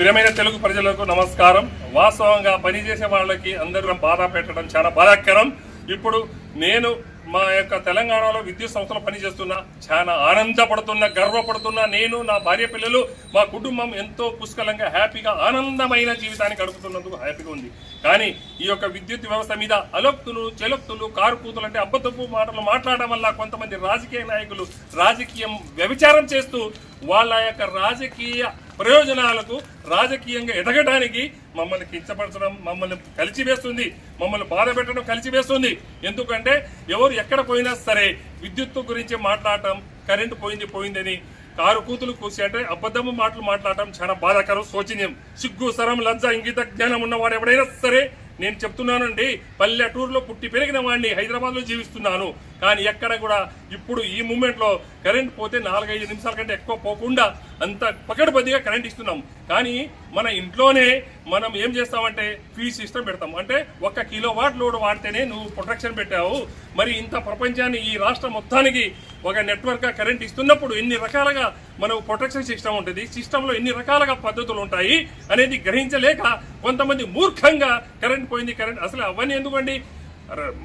ప్రియమైన తెలుగు ప్రజలకు నమస్కారం. వాస్తవంగా పనిచేసే వాళ్ళకి అందరం బాధ పెట్టడం చాలా బాధాకరం. ఇప్పుడు నేను మా యొక్క తెలంగాణలో విద్యుత్ సంస్థలో పనిచేస్తున్నా చాలా ఆనందపడుతున్నా గర్వపడుతున్నా. నేను నా భార్య పిల్లలు మా కుటుంబం ఎంతో పుష్కలంగా హ్యాపీగా ఆనందమైన జీవితాన్ని గడుపుతున్నందుకు హ్యాపీగా ఉంది. కానీ ఈ యొక్క విద్యుత్ వ్యవస్థ మీద అలోక్తులు చెలోక్తులు కారుకూతులు అంటే అబ్బతప్పు మాటలు మాట్లాడడం వల్ల కొంతమంది రాజకీయ నాయకులు రాజకీయం వ్యభిచారం చేస్తూ వాళ్ళ యొక్క రాజకీయ ప్రయోజనాలకు రాజకీయంగా ఎదగడానికి మమ్మల్ని కించపరచడం మమ్మల్ని కలిచివేస్తుంది మమ్మల్ని బాధ పెట్టడం కలిచివేస్తుంది. ఎందుకంటే ఎవరు ఎక్కడ పోయినా సరే విద్యుత్తు గురించి మాట్లాడటం కరెంటు పోయింది పోయిందని కారు కూతులు కూసి అంటే అబద్ధము మాటలు మాట్లాడటం చాలా బాధాకరం శోచనీయం. సిగ్గు సరం లజ్జ ఇంగిత జ్ఞానం ఉన్నవాడు ఎవడైనా సరే నేను చెప్తున్నానండి పల్లెటూరులో పుట్టి పెరిగిన వాడిని హైదరాబాద్లో జీవిస్తున్నాను. కానీ ఎక్కడ కూడా ఇప్పుడు ఈ మూమెంట్లో కరెంట్ పోతే నాలుగైదు నిమిషాల కంటే ఎక్కువ పోకుండా అంత పకడ్బందీగా కరెంట్ ఇస్తున్నాం. కానీ మన ఇంట్లోనే మనం ఏం చేస్తామంటే ఫీజ్ సిస్టమ్ పెడతాం. అంటే ఒక్క కిలో వాట్ లోడ్ వాడితేనే నువ్వు ప్రొటెక్షన్ పెట్టావు. మరి ఇంత ప్రపంచాన్ని ఈ రాష్ట్రం మొత్తానికి ఒక నెట్వర్క్ కరెంట్ ఇస్తున్నప్పుడు ఎన్ని రకాలుగా మనం ప్రొటెక్షన్ సిస్టమ్ ఉంటుంది. సిస్టంలో ఎన్ని రకాలుగా పద్ధతులు ఉంటాయి అనేది గ్రహించలేక కొంతమంది మూర్ఖంగా కరెంట్ పోయింది కరెంట్ అసలు అవన్నీ ఎందుకండి?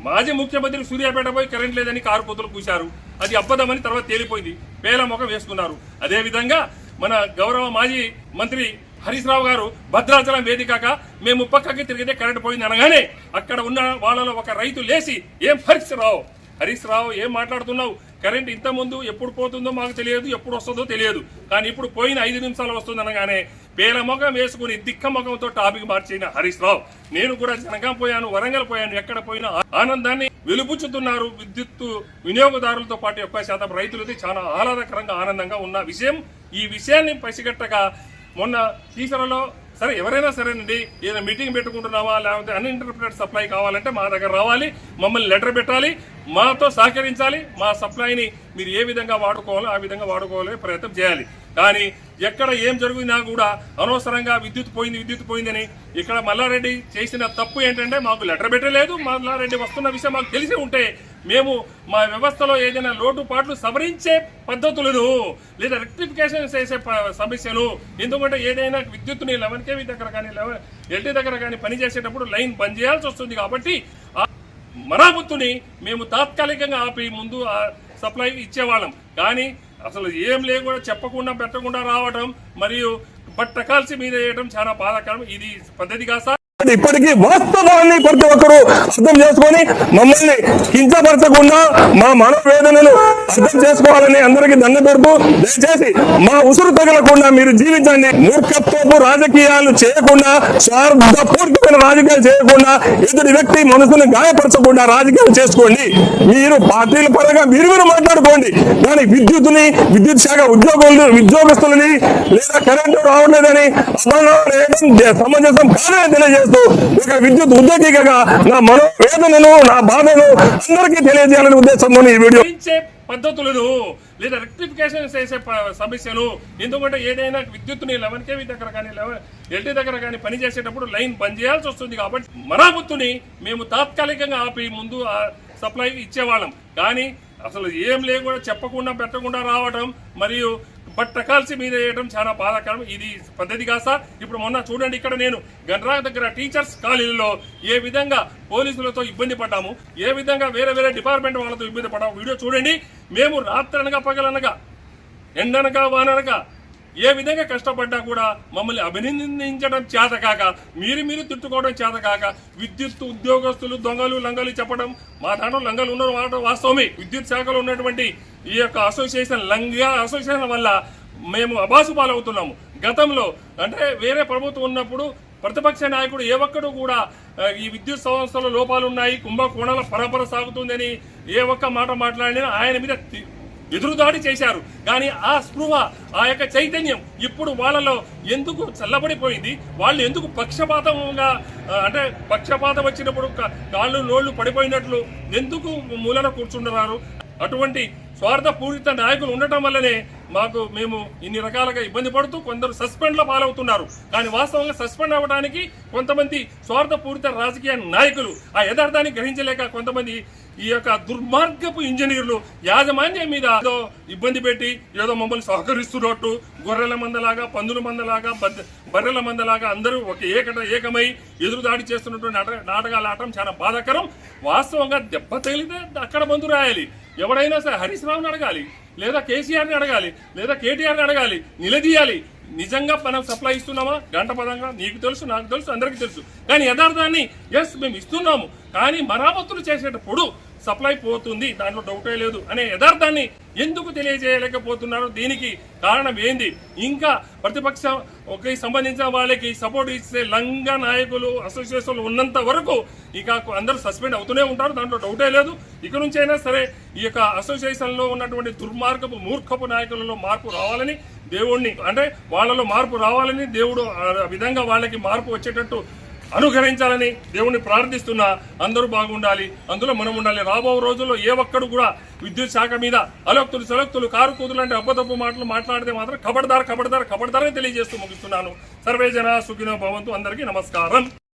మాజీ ముఖ్యమంత్రి సూర్యాపేట పోయి కరెంట్ లేదని కారు పొత్తులు కూశారు. అది అబ్బదమని తర్వాత తేలిపోయింది. పేల ముఖం వేసుకున్నారు. అదేవిధంగా మన గౌరవ మాజీ మంత్రి హరీష్ రావు గారు భద్రాచలం వేదికగా మేము పక్కకి తిరిగితే కరెంట్ పోయింది అనగానే అక్కడ ఉన్న వాళ్ళలో ఒక రైతు లేచి ఏం హరీష్ రావు? హరీష్ రావు ఏం మాట్లాడుతున్నావు? కరెంట్ ఇంత ముందు ఎప్పుడు పోతుందో మాకు తెలియదు ఎప్పుడు వస్తుందో తెలియదు. కానీ ఇప్పుడు పోయిన ఐదు నిమిషాలు వస్తుందనగానే పేల ముఖం వేసుకుని దిక్క ముఖంతో టాపిక్ మార్చిన హరీష్ రావు. నేను కూడా జనగాం పోయాను వరంగల్ పోయాను ఎక్కడ పోయినా ఆనందాన్ని వెలుపుచ్చుతున్నారు విద్యుత్ వినియోగదారులతో పాటు ఎక్కువ శాతం రైతులది. చాలా ఆహ్లాదకరంగా ఆనందంగా ఉన్న విషయం. ఈ విషయాన్ని పసిగట్టగా మొన్న టీచర్లలో సరే ఎవరైనా సరేనండి ఏదైనా మీటింగ్ పెట్టుకుంటున్నావా లేకపోతే అన్ఇంటర్ప్రిటెడ్ సప్లై కావాలంటే మా దగ్గర రావాలి మమ్మల్ని లెటర్ పెట్టాలి మాతో సహకరించాలి మా సప్లైని మీరు ఏ విధంగా వాడుకోవాలో ఆ విధంగా వాడుకోవాలని ప్రయత్నం చేయాలి. కానీ ఎక్కడ ఏం జరిగినా కూడా అనవసరంగా విద్యుత్ పోయింది విద్యుత్ పోయిందని ఇక్కడ మల్లారెడ్డి చేసిన తప్పు ఏంటంటే మాకు లెటర్ పెట్టలేదు మల్లారెడ్డి వస్తున్న విషయం మాకు తెలిసి ఉంటే మేము మా వ్యవస్థలో ఏదైనా లోటుపాట్లు సవరించే పద్ధతులను లేదా రెక్టిఫికేషన్ చేసే సమస్యలు ఎందుకంటే ఏదైనా విద్యుత్ని లెవెన్ కేవీ దగ్గర కానీ లెవెన్ ఎల్టీ దగ్గర కానీ పనిచేసేటప్పుడు లైన్ బంద్ చేయాల్సి వస్తుంది కాబట్టి ఆ మరామత్తుని మేము తాత్కాలికంగా ఆపి ముందు సప్లై ఇచ్చేవాళ్ళం. కానీ అసలు ఏం లేకుండా చెప్పకుండా పెట్టకుండా రావడం మరియు బట్ట కాల్చి మీద వేయడం చాలా బాధాకరం. ఇది పద్ధతి కాదు? అది ఇప్పటికీ వాస్తవాన్ని ప్రతి ఒక్కరు అర్థం చేసుకొని మమ్మల్ని కించపరచకుండా మా మనవేదనను అర్థం చేసుకోవాలని అందరికీ దండ పెడుతూ దయచేసి మా ఉసురు తగలకుండా మీరు జీవించండి. మూర్ఖత్వపు రాజకీయాలు చేయకుండా స్వార్థపూర్తిమైన రాజకీయాలు చేయకుండా ఎదుటి వ్యక్తి మనసును గాయపరచకుండా రాజకీయాలు చేసుకోండి. మీరు పార్టీల పరంగా మీరు మీరు మాట్లాడుకోండి. కానీ విద్యుత్ని విద్యుత్ శాఖ ఉద్యోగులు ఉద్యోగస్తులని లేదా కరెంటు రావట్లేదని సమంజసం కాదని తెలియజేస్తూ ఒక విద్యుత్ ఉద్యోగిగా నా మనోవేదనను నా బాధను అందరికీ తెలియజేయాలనే ఉద్దేశంతో ఈ వీడియో పద్ధతులను లేదా రెక్టిఫికేషన్ చేసే సమస్యలు ఎందుకంటే ఏదైనా విద్యుత్ని లెవెన్ కేవీ దగ్గర కానీ లెవెన్ ఎల్టీ దగ్గర కానీ పని చేసేటప్పుడు లైన్ బంద్ చేయాల్సి వస్తుంది కాబట్టి మరామత్తుని మేము తాత్కాలికంగా ఆపి ముందు సప్లై ఇచ్చేవాళ్ళం. కానీ అసలు ఏం లేకుండా చెప్పకుండా పెట్టకుండా రావడం మరియు బట్ కాల్చి మీద వేయడం చాలా బాధాకరం. ఇది పద్ధతి కాదు ఇప్పుడు మొన్న చూడండి ఇక్కడ నేను గండ్రా దగ్గర టీచర్స్ కాలేజీలో ఏ విధంగా పోలీసులతో ఇబ్బంది పడ్డాము ఏ విధంగా వేరే వేరే డిపార్ట్మెంట్ వాళ్ళతో ఇబ్బంది పడ్డాము వీడియో చూడండి. మేము రాత్రనగా పగలనగా ఎండనగా వాననగా ఏ విధంగా కష్టపడ్డా కూడా మమ్మల్ని అభినందించడం చేతకాక మీరు మీరు తిట్టుకోవడం చేతకాక విద్యుత్ ఉద్యోగస్తులు దొంగలు లంగలు చెప్పడం మా దాంట్లో లంగలు ఉన్న వాడటం వాస్తవమే. విద్యుత్ శాఖలో ఉన్నటువంటి ఈ యొక్క అసోసియేషన్ లంగా అసోసియేషన్ వల్ల మేము అబాసు పాలవుతున్నాము. గతంలో అంటే వేరే ప్రభుత్వం ఉన్నప్పుడు ప్రతిపక్ష నాయకుడు ఏ ఒక్కడు కూడా ఈ విద్యుత్ సంస్థల లోపాలు ఉన్నాయి కుంభకోణాల పరపర సాగుతుందని ఏ ఒక్క మాట మాట్లాడినా ఆయన మీద ఎదురుదాడి చేశారు. కానీ ఆ స్పృహ ఆ యొక్క చైతన్యం ఇప్పుడు వాళ్ళలో ఎందుకు చల్లబడిపోయింది? వాళ్ళు ఎందుకు పక్షపాతంగా అంటే పక్షపాతం వచ్చినప్పుడు కాళ్ళు నోళ్ళు పడిపోయినట్లు ఎందుకు మూలన కూర్చుంటున్నారు? అటువంటి స్వార్థపూరిత నాయకులు ఉండటం వల్లనే మాకు మేము ఇన్ని రకాలుగా ఇబ్బంది పడుతూ కొందరు సస్పెండ్లో పాలవుతున్నారు. కానీ వాస్తవంగా సస్పెండ్ అవ్వడానికి కొంతమంది స్వార్థపూరిత రాజకీయ నాయకులు ఆ యథార్థాన్ని గ్రహించలేక కొంతమంది ఈ యొక్క దుర్మార్గపు ఇంజనీర్లు యాజమాన్యం మీద ఏదో ఇబ్బంది పెట్టి ఏదో మమ్మల్ని సహకరిస్తున్నట్టు గొర్రెల మందలాగా పందుల మందలాగా బర్రెల మందలాగా అందరూ ఒక ఏకట ఏకమై ఎదురుదాడి చేస్తున్నటువంటి నాటకాలు ఆడటం చాలా బాధాకరం. వాస్తవంగా దెబ్బ తగిలితే అక్కడ మందు రాయాలి. ఎవడైనా సరే హరీష్ రావుని అడగాలి లేదా కేసీఆర్ని అడగాలి లేదా కేటీఆర్ని అడగాలి నిలదీయాలి. నిజంగా మనం సప్లై ఇస్తున్నామా? గంట పదంగా నీకు తెలుసు నాకు తెలుసు అందరికీ తెలుసు. కానీ యథార్థాన్ని ఎస్ మేము ఇస్తున్నాము. కానీ మరామతులు చేసేటప్పుడు సప్లై పోతుంది దాంట్లో డౌటే లేదు అనే యథార్థాన్ని ఎందుకు తెలియజేయలేకపోతున్నారు దీనికి కారణం ఏంది? ఇంకా ప్రతిపక్ష ఒకే సంబంధించిన వాళ్ళకి సపోర్ట్ ఇచ్చే లంగ నాయకులు అసోసియేషన్లు ఉన్నంత వరకు ఇక అందరూ సస్పెండ్ అవుతూనే ఉంటారు దాంట్లో డౌటే లేదు. ఇక నుంచి అయినా సరే ఈ యొక్క అసోసియేషన్లో ఉన్నటువంటి దుర్మార్గపు మూర్ఖపు నాయకులలో మార్పు రావాలని దేవుణ్ణి అంటే వాళ్ళలో మార్పు రావాలని దేవుడు విధంగా వాళ్ళకి మార్పు వచ్చేటట్టు అనుగ్రహించాలని దేవుణ్ణి ప్రార్థిస్తున్నా. అందరూ బాగుండాలి. అందులో మనం ఉండాలి. రాబో రోజుల్లో ఏ ఒక్కడు కూడా విద్యుత్ శాఖ మీద అలోక్తులు సెలక్తులు కారు కూతులు అంటే అబ్బతప్పు మాటలు మాట్లాడితే మాత్రం కబడ్దార్ కబడదారు కబడదారని తెలియజేస్తూ ముగిస్తున్నాను. సర్వే జన సుఖినో భవంతు. అందరికీ నమస్కారం.